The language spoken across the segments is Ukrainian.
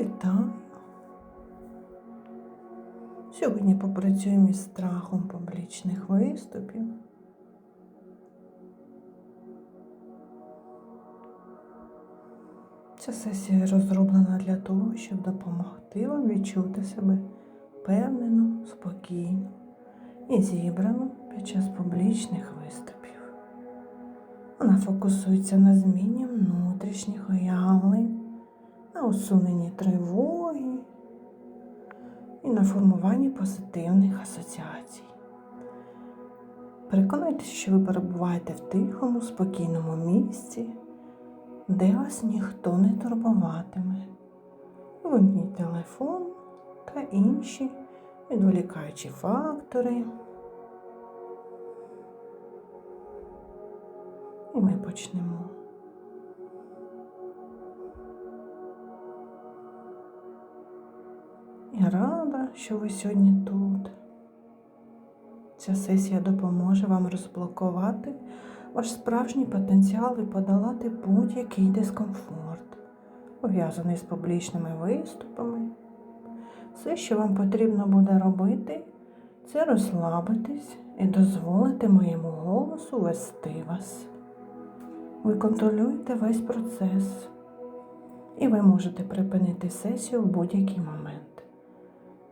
Вітаю. Сьогодні попрацюємо із страхом публічних виступів. Ця сесія розроблена для того, щоб допомогти вам відчути себе впевнено, спокійно і зібрано під час публічних виступів. Вона фокусується на зміні внутрішніх уявлень, на усуненні тривоги і на формуванні позитивних асоціацій. Переконайтеся, що ви перебуваєте в тихому, спокійному місці, де вас ніхто не турбуватиме. Вимкніть телефон та інші відволікаючі фактори. І ми почнемо. Що ви сьогодні тут. Ця сесія допоможе вам розблокувати ваш справжній потенціал і подолати будь-який дискомфорт, пов'язаний з публічними виступами. Все, що вам потрібно буде робити, це розслабитись і дозволити моєму голосу вести вас. Ви контролюєте весь процес, і ви можете припинити сесію в будь-який момент.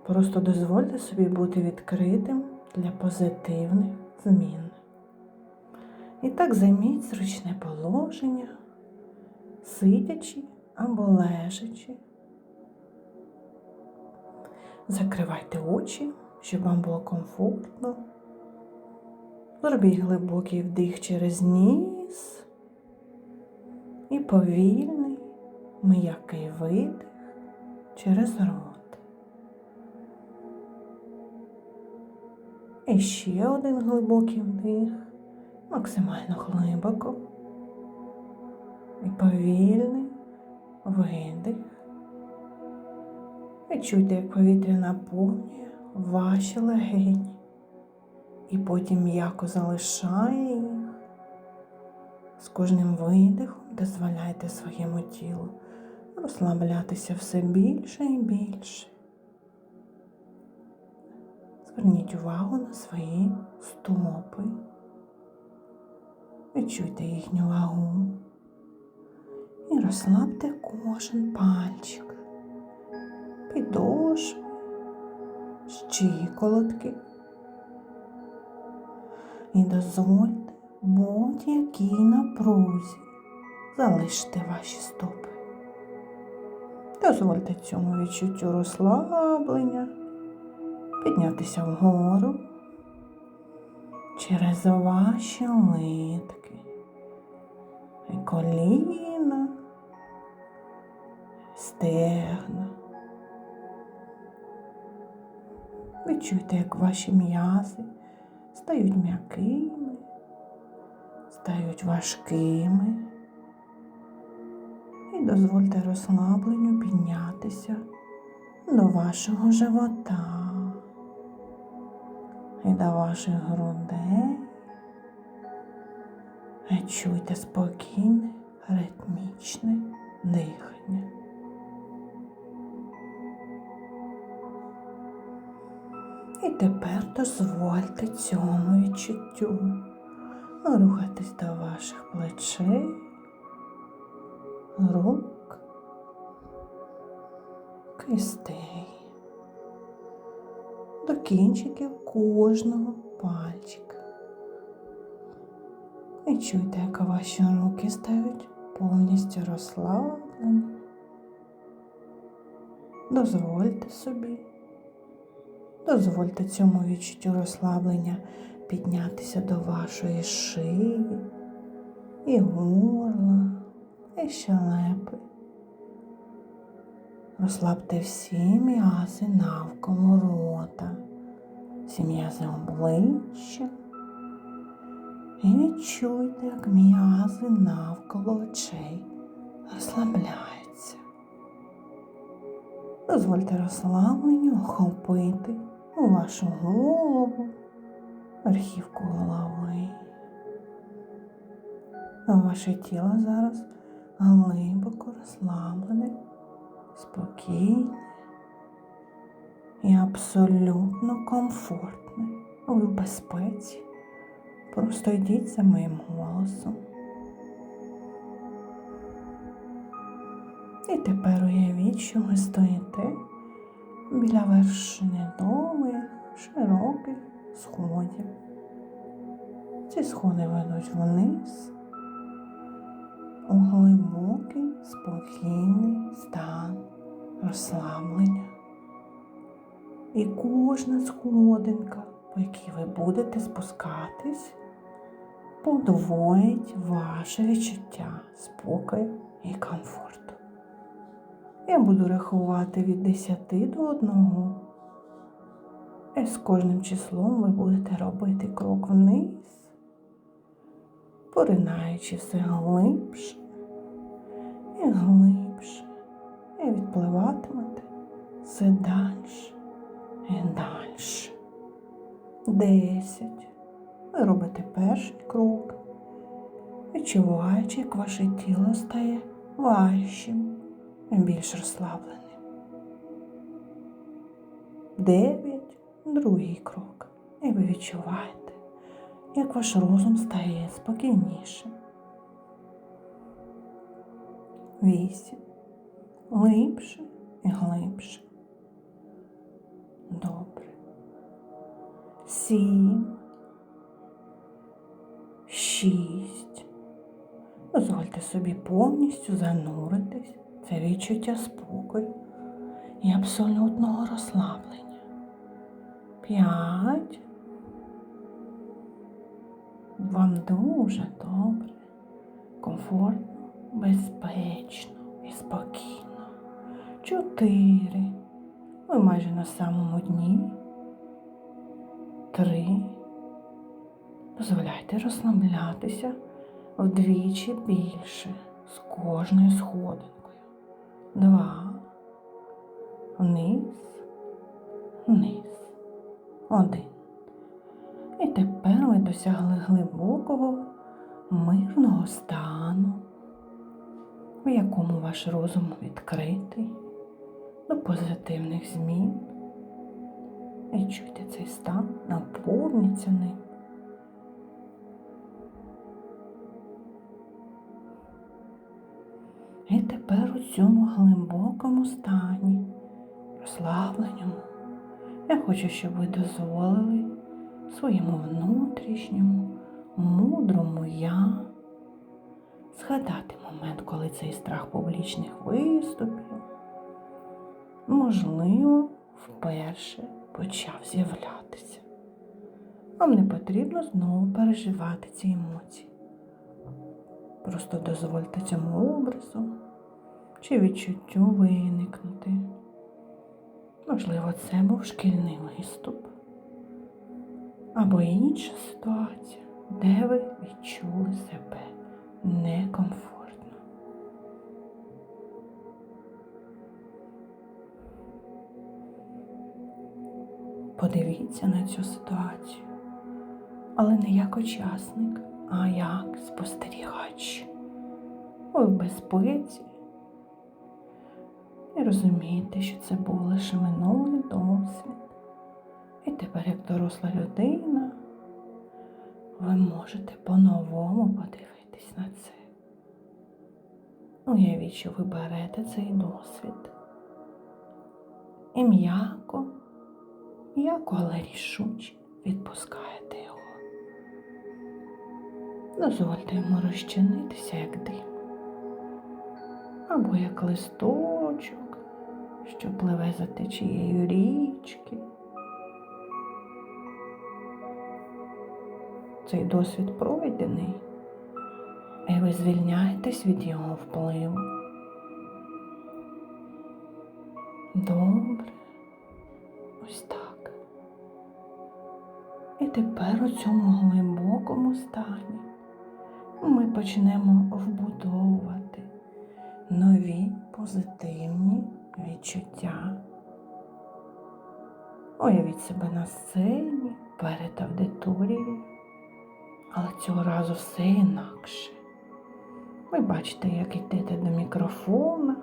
Просто дозвольте собі бути відкритим для позитивних змін. І так займіть зручне положення, сидячи або лежачи. Закривайте очі, щоб вам було комфортно. Зробіть глибокий вдих через ніс і повільний, м'який видих через рот. І ще один глибокий вдих, максимально глибоко. І повільний видих. Відчуйте, як повітря наповнює ваші легені і потім м'яко залишає їх. З кожним видихом дозволяйте своєму тілу розслаблятися все більше і більше. Зверніть увагу на свої стопи. Відчуйте їхню вагу і розслабте кожен пальчик, підошви, щиколотки. І дозвольте будь-якій напрузі залишити ваші стопи. Дозвольте цьому відчуттю розслаблення піднятися вгору через ваші литки і коліна, стегна. Відчуйте, як ваші м'язи стають м'якими, стають важкими. І дозвольте розслабленню піднятися до вашого живота і до ваших грудей. Чуйте спокійне, ритмічне дихання. І тепер дозвольте цьому відчуттю рухатись до ваших плечей, рук, кистей до кінчиків кожного пальчика. І чуйте, як ваші руки стають повністю розслаблені. Дозвольте собі, дозвольте цьому відчуттю розслаблення піднятися до вашої шиї і горла, і щелепи. Розслабте всі м'язи навколо рота, всі м'язи обличчя. І відчуйте, як м'язи навколо очей розслабляються. Дозвольте розслабленню охопити у вашу голову, верхівку голови. Ваше тіло зараз глибоко розслаблене спокійне і абсолютно комфортне. Ви в безпеці. Просто йдіть за моїм голосом. І тепер уявіть, що ви стоїте біля вершини довгих, широких сходів. Ці сходи ведуть вниз у глибокий, спокійний стан розслаблення. І кожна сходинка, по якій ви будете спускатись, подвоїть ваше відчуття спокою і комфорту. Я буду рахувати від 10 до 1. І з кожним числом ви будете робити крок вниз, поринаючи все глибше і глибше, і відпливатимете все далі і далі. Десять. Ви робите перший крок, відчуваючи, як ваше тіло стає важчим і більш розслабленим. Дев'ять. Другий крок. І ви відчуваєте, як ваш розум стає спокійнішим. Вісім. Глибше і глибше. Добре. Сім. Шість. Дозвольте собі повністю зануритись це відчуття спокою і абсолютного розслаблення. П'ять. Вам дуже добре, комфортно, безпечно і спокійно. Чотири. Ви майже на самому дні. Три. Дозволяйте розслаблятися вдвічі більше з кожною сходинкою. Два. Вниз, вниз. Один. І тепер ви досягли глибокого, мирного стану, в якому ваш розум відкритий до позитивних змін. І чуйте цей стан, наповніться ним. І тепер у цьому глибокому стані, розслабленому, я хочу, щоб ви дозволили своєму внутрішньому, мудрому я згадати момент, коли цей страх публічних виступів, можливо, вперше почав з'являтися. Вам не потрібно знову переживати ці емоції. Просто дозвольте цьому образу чи відчуттю виникнути. Можливо, це був шкільний виступ або інша ситуація, де ви відчули себе некомфортно. Подивіться на цю ситуацію, але не як учасник, а як спостерігач. Ви в безпеці і розумієте, що це був лише минулий досвід. І тепер, як доросла людина, ви можете по-новому подивитись на це. Уявіть, що ви берете цей досвід. І м'яко, м'яко, але рішуче відпускаєте його. Дозвольте йому розчинитися, як дим, або як листочок, що пливе за течією річки. Цей досвід пройдений, і ви звільняєтесь від його впливу. Добре, ось так. І тепер у цьому глибокому стані ми почнемо вбудовувати нові позитивні відчуття. Уявіть себе на сцені перед аудиторією, але цього разу все інакше. Ви бачите, як йдете до мікрофона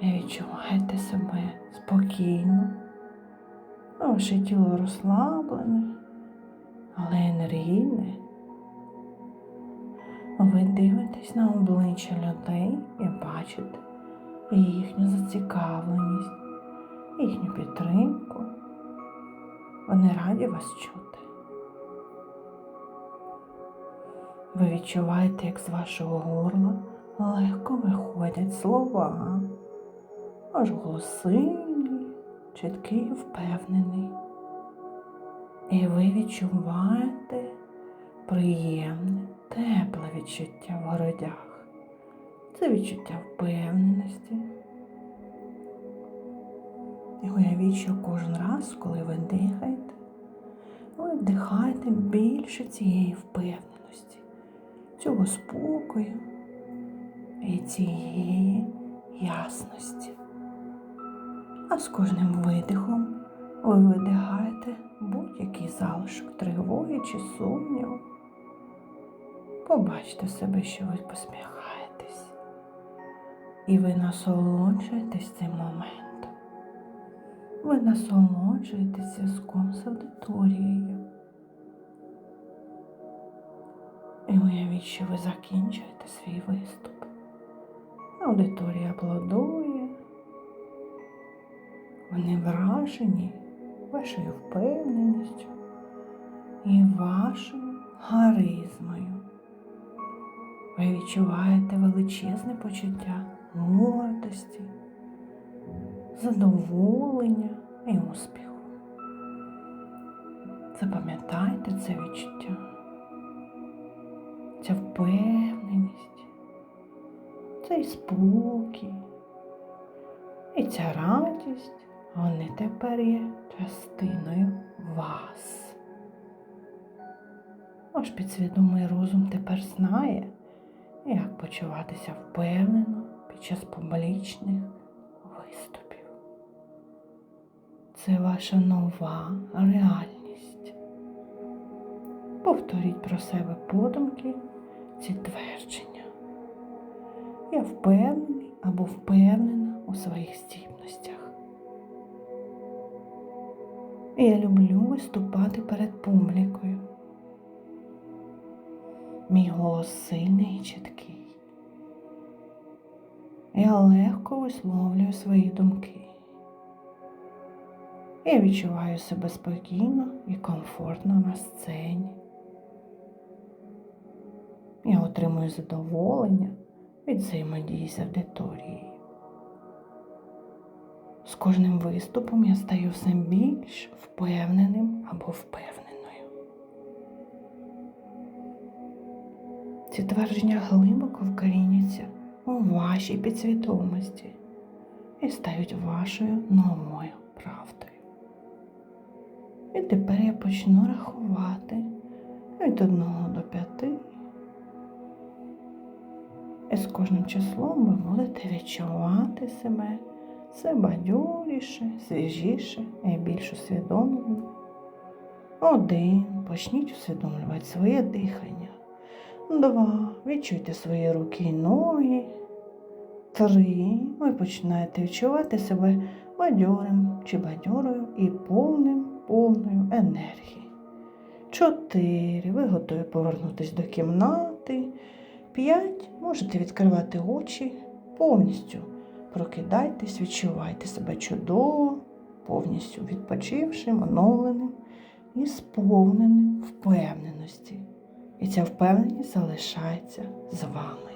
І відчуваєте себе спокійно. Ваше тіло розслаблене, але енергійне. Ви дивитесь на обличчя людей і бачите їхню зацікавленість, їхню підтримку. Вони раді вас чути. Ви відчуваєте, як з вашого горла легко виходять слова, аж голос чіткий і впевнений. І ви відчуваєте приємне, тепле відчуття в грудях. Це відчуття впевненості. І уявіть, що кожен раз, коли ви дихаєте, ви вдихаєте більше цієї впевненості, цього спокою і цієї ясності. А з кожним видихом ви видихаєте будь-який залишок тривоги чи сумніву. Побачте себе, що ви посміхаєтесь, і ви насолоджуєтесь цим моментом. Ви насолоджуєтесь зв'язком з аудиторією. І уявіть, що ви закінчуєте свій виступ. Аудиторія аплодує. Вони вражені вашою впевненістю і вашою харизмою. Ви відчуваєте величезне почуття гордості, задоволення і успіху. Запам'ятайте це відчуття, ця впевненість, цей спокій і ця радість, вони тепер є частиною вас. Ваш підсвідомий розум тепер знає, як почуватися впевнено під час публічних виступів. Це ваша нова реальність. Повторіть про себе подумки ці твердження. Я впевнений або впевнена у своїх здібностях. Я люблю виступати перед публікою. Мій голос сильний і чіткий. Я легко висловлюю свої думки. Я відчуваю себе спокійно і комфортно на сцені. Я отримую задоволення від взаємодії з аудиторією. З кожним виступом я стаю все більш впевненим або впевненою. Ці твердження глибоко вкоріняться у вашій підсвідомості і стають вашою новою правдою. І тепер я почну рахувати від одного до п'яти кожним числом ви будете відчувати себе все бадьоріше, свіжіше і більш усвідомлено. Один. Почніть усвідомлювати своє дихання. Два. Відчуйте свої руки і ноги. Три. Ви починаєте відчувати себе бадьорим чи бадьорою і повним повною енергії. Чотири. Ви готові повернутися до кімнати. П'ять. Можете відкривати очі повністю. Прокидайтесь, відчувайте себе чудово, повністю відпочившим, оновленим і сповненим впевненості. І ця впевненість залишається з вами.